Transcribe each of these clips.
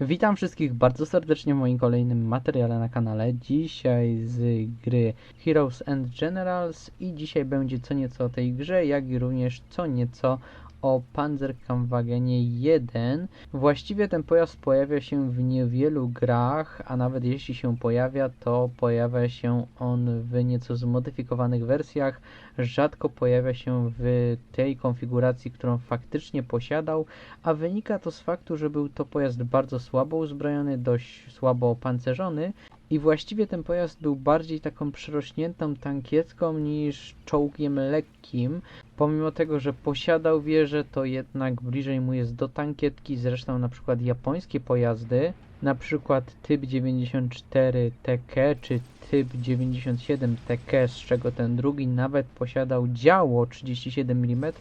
Witam wszystkich bardzo serdecznie w moim kolejnym materiale na kanale. Dzisiaj z gry Heroes and Generals i dzisiaj będzie co nieco o tej grze, jak i również co nieco o Panzerkampfwagenie 1. Właściwie ten pojazd pojawia się w niewielu grach, a nawet jeśli się pojawia, to pojawia się on w nieco zmodyfikowanych wersjach. Rzadko pojawia się w tej konfiguracji, którą faktycznie posiadał, a wynika to z faktu, że był to pojazd bardzo słabo uzbrojony, dość słabo opancerzony i właściwie ten pojazd był bardziej taką przyrośniętą tankietką niż czołgiem lekkim. Pomimo tego, że posiadał wieżę, to jednak bliżej mu jest do tankietki. Zresztą na przykład japońskie pojazdy, na przykład typ 94 TK czy typ 97 TK, z czego ten drugi nawet posiadał działo 37 mm.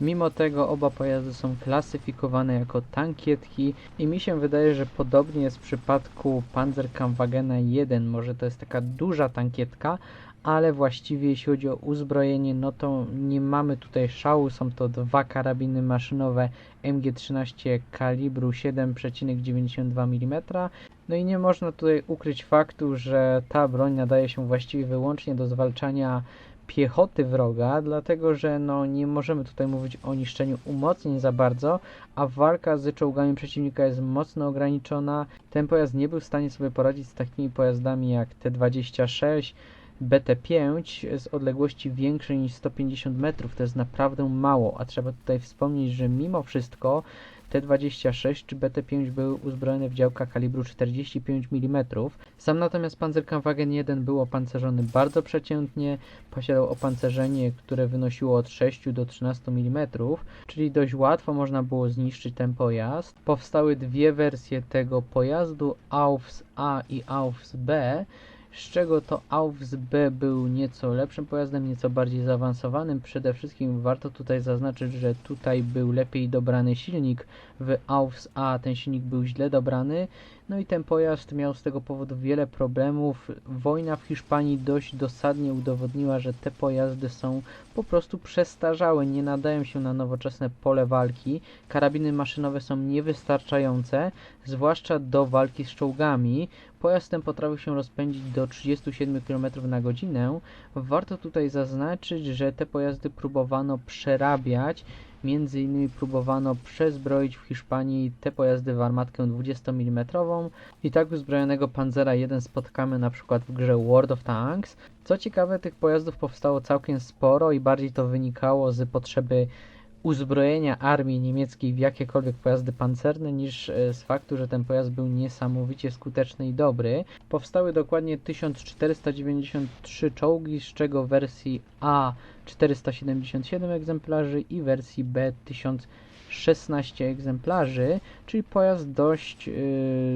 Mimo tego oba pojazdy są klasyfikowane jako tankietki i mi się wydaje, że podobnie jest w przypadku Panzerkampfwagena 1. Może to jest taka duża tankietka, ale właściwie jeśli chodzi o uzbrojenie, no to nie mamy tutaj szału. Są to dwa karabiny maszynowe MG13 kalibru 7,92 mm. No i nie można tutaj ukryć faktu, że ta broń nadaje się właściwie wyłącznie do zwalczania piechoty wroga, dlatego że no, nie możemy tutaj mówić o niszczeniu umocnień za bardzo, a walka z czołgami przeciwnika jest mocno ograniczona. Ten pojazd nie był w stanie sobie poradzić z takimi pojazdami jak T-26, BT5 z odległości większej niż 150 metrów. To jest naprawdę mało, a trzeba tutaj wspomnieć, że mimo wszystko T-26 czy BT-5 były uzbrojone w działka kalibru 45 mm. Sam natomiast Panzerkampfwagen 1 był opancerzony bardzo przeciętnie, posiadał opancerzenie, które wynosiło od 6 do 13 mm, czyli dość łatwo można było zniszczyć ten pojazd. Powstały dwie wersje tego pojazdu, AUFS A i AUFS B z czego to AUFS B był nieco lepszym pojazdem, nieco bardziej zaawansowanym. Przede wszystkim warto tutaj zaznaczyć, że tutaj był lepiej dobrany silnik. W AUFS A ten silnik był źle dobrany, no i ten pojazd miał z tego powodu wiele problemów. Wojna w Hiszpanii dość dosadnie udowodniła, że te pojazdy są po prostu przestarzałe, nie nadają się na nowoczesne pole walki. Karabiny maszynowe są niewystarczające, zwłaszcza do walki z czołgami. Pojazd ten potrafił się rozpędzić do 37 km na godzinę. Warto tutaj zaznaczyć, że te pojazdy próbowano przerabiać. Między innymi próbowano przezbroić w Hiszpanii te pojazdy w armatkę 20 mm i tak uzbrojonego Panzera 1 spotkamy na przykład w grze World of Tanks. Co ciekawe, tych pojazdów powstało całkiem sporo i bardziej to wynikało z potrzeby uzbrojenia armii niemieckiej w jakiekolwiek pojazdy pancerne niż e, z faktu, że ten pojazd był niesamowicie skuteczny i dobry. Powstały dokładnie 1493 czołgi, z czego w wersji A 477 egzemplarzy i wersji B 1016 egzemplarzy, czyli pojazd dość yy,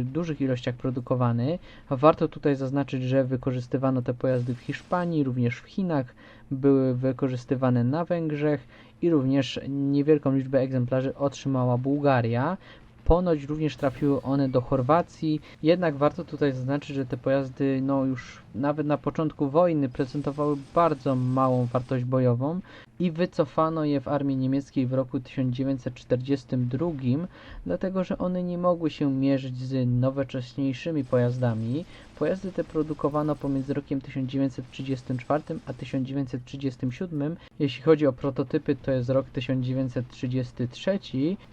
dużych ilościach produkowany. Warto tutaj zaznaczyć, że wykorzystywano te pojazdy w Hiszpanii, również w Chinach, były wykorzystywane na Węgrzech i również niewielką liczbę egzemplarzy otrzymała Bułgaria. Ponoć również trafiły one do Chorwacji, jednak warto tutaj zaznaczyć, że te pojazdy no już nawet na początku wojny prezentowały bardzo małą wartość bojową i wycofano je w armii niemieckiej w roku 1942, dlatego że one nie mogły się mierzyć z nowocześniejszymi pojazdami. Pojazdy te produkowano pomiędzy rokiem 1934 a 1937. Jeśli chodzi o prototypy, to jest rok 1933.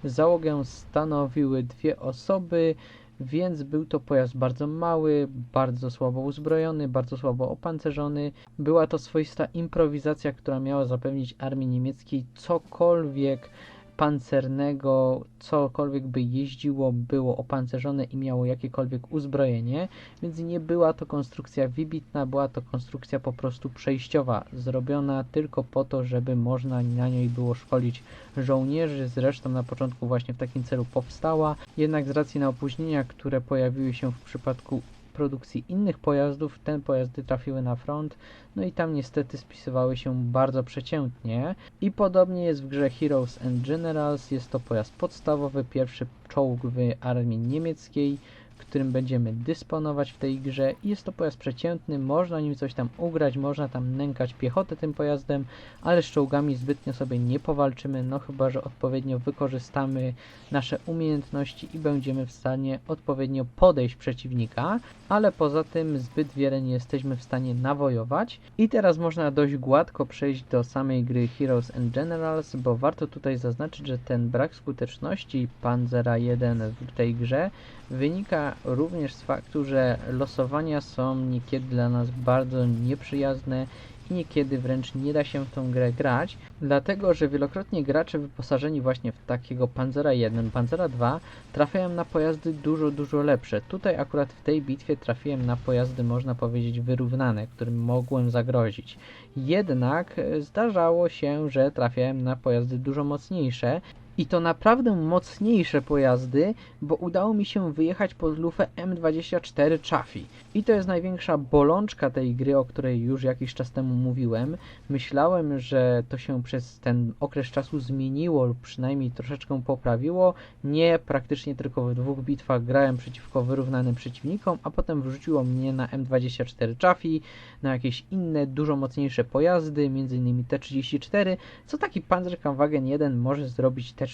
Załogę stanowiły dwie osoby więc był to pojazd bardzo mały, bardzo słabo uzbrojony, bardzo słabo opancerzony. Była to swoista improwizacja, która miała zapewnić armii niemieckiej cokolwiek pancernego, cokolwiek by jeździło, było opancerzone i miało jakiekolwiek uzbrojenie, więc nie była to konstrukcja wybitna, była to konstrukcja po prostu przejściowa, zrobiona tylko po to, żeby można na niej było szkolić żołnierzy. Zresztą na początku właśnie w takim celu powstała, jednak z racji na opóźnienia, które pojawiły się w przypadku produkcji innych pojazdów, te pojazdy trafiły na front, no i tam niestety spisywały się bardzo przeciętnie. I podobnie jest w grze Heroes and Generals, jest to pojazd podstawowy, pierwszy czołg w armii niemieckiej, którym będziemy dysponować w tej grze. Jest to pojazd przeciętny, można nim coś tam ugrać, można tam nękać piechotę tym pojazdem, ale z czołgami zbytnio sobie nie powalczymy, no chyba, że odpowiednio wykorzystamy nasze umiejętności i będziemy w stanie odpowiednio podejść przeciwnika, ale poza tym zbyt wiele nie jesteśmy w stanie nawojować. I teraz można dość gładko przejść do samej gry Heroes and Generals, bo warto tutaj zaznaczyć, że ten brak skuteczności Panzera 1 w tej grze wynika również z faktu, że losowania są niekiedy dla nas bardzo nieprzyjazne i niekiedy wręcz nie da się w tą grę grać, dlatego że wielokrotnie gracze wyposażeni właśnie w takiego Panzera 1, Panzera 2 trafiają na pojazdy dużo, dużo lepsze. Tutaj akurat w tej bitwie trafiłem na pojazdy, można powiedzieć, wyrównane, którym mogłem zagrozić. Jednak e, zdarzało się, że trafiałem na pojazdy dużo mocniejsze i to naprawdę mocniejsze pojazdy, bo udało mi się wyjechać pod lufę M24 Chaffee. I to jest największa bolączka tej gry, o której już jakiś czas temu mówiłem. Myślałem, że to się przez ten okres czasu zmieniło lub przynajmniej troszeczkę poprawiło. Nie, praktycznie tylko w dwóch bitwach grałem przeciwko wyrównanym przeciwnikom, a potem wrzuciło mnie na M24 Chaffee, na jakieś inne, dużo mocniejsze pojazdy, m.in. T-34, co taki Panzerkampfwagen 1 może zrobić T-34?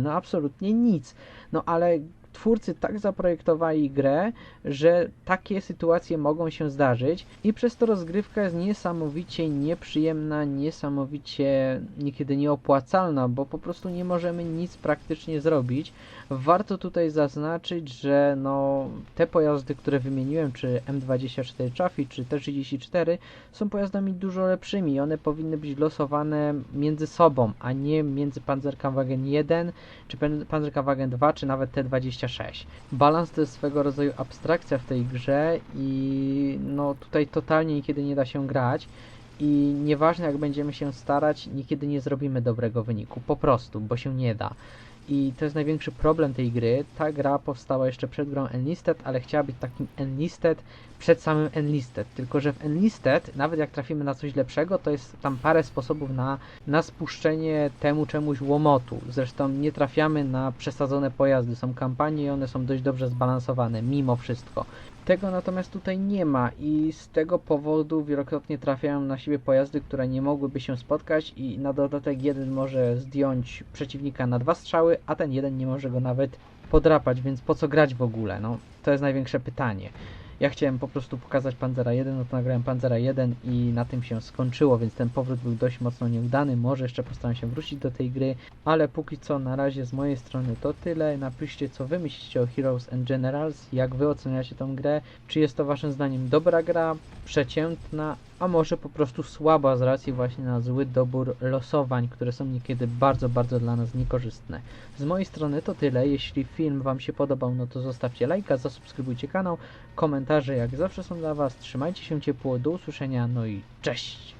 No absolutnie nic. No ale twórcy tak zaprojektowali grę, że takie sytuacje mogą się zdarzyć i przez to rozgrywka jest niesamowicie nieprzyjemna, niesamowicie niekiedy nieopłacalna, bo po prostu nie możemy nic praktycznie zrobić. Warto tutaj zaznaczyć, że no, te pojazdy, które wymieniłem, czy M24 Chaffee, czy T34, są pojazdami dużo lepszymi. One powinny być losowane między sobą, a nie między Panzerkampfwagen 1, czy Panzerkampfwagen 2, czy nawet T26. Balans to jest swego rodzaju abstrakcja w tej grze i no tutaj totalnie niekiedy nie da się grać. I nieważne jak będziemy się starać, niekiedy nie zrobimy dobrego wyniku. Po prostu, bo się nie da. I to jest największy problem tej gry. Ta gra powstała jeszcze przed grą Enlisted, ale chciała być takim Enlisted przed samym Enlisted. Tylko, że w Enlisted, nawet jak trafimy na coś lepszego, to jest tam parę sposobów na, na spuszczenie temu czemuś łomotu. Zresztą nie trafiamy na przesadzone pojazdy. Są kampanie i one są dość dobrze zbalansowane, mimo wszystko. Tego natomiast tutaj nie ma i z tego powodu wielokrotnie trafiają na siebie pojazdy, które nie mogłyby się spotkać i na dodatek jeden może zdjąć przeciwnika na dwa strzały, a ten jeden nie może go nawet podrapać, więc po co grać w ogóle? No, to jest największe pytanie. Ja chciałem po prostu pokazać Panzera 1, no to nagrałem Panzera 1 i na tym się skończyło, więc ten powrót był dość mocno nieudany. Może jeszcze postaram się wrócić do tej gry, ale póki co na razie z mojej strony to tyle. Napiszcie co wy myślicie o Heroes and Generals, jak wy oceniacie tą grę, czy jest to waszym zdaniem dobra gra, przeciętna, a może po prostu słaba z racji właśnie na zły dobór losowań, które są niekiedy bardzo, bardzo dla nas niekorzystne. Z mojej strony to tyle. Jeśli film Wam się podobał, no to zostawcie lajka, zasubskrybujcie kanał. Komentarze jak zawsze są dla Was. Trzymajcie się ciepło, do usłyszenia, no i cześć!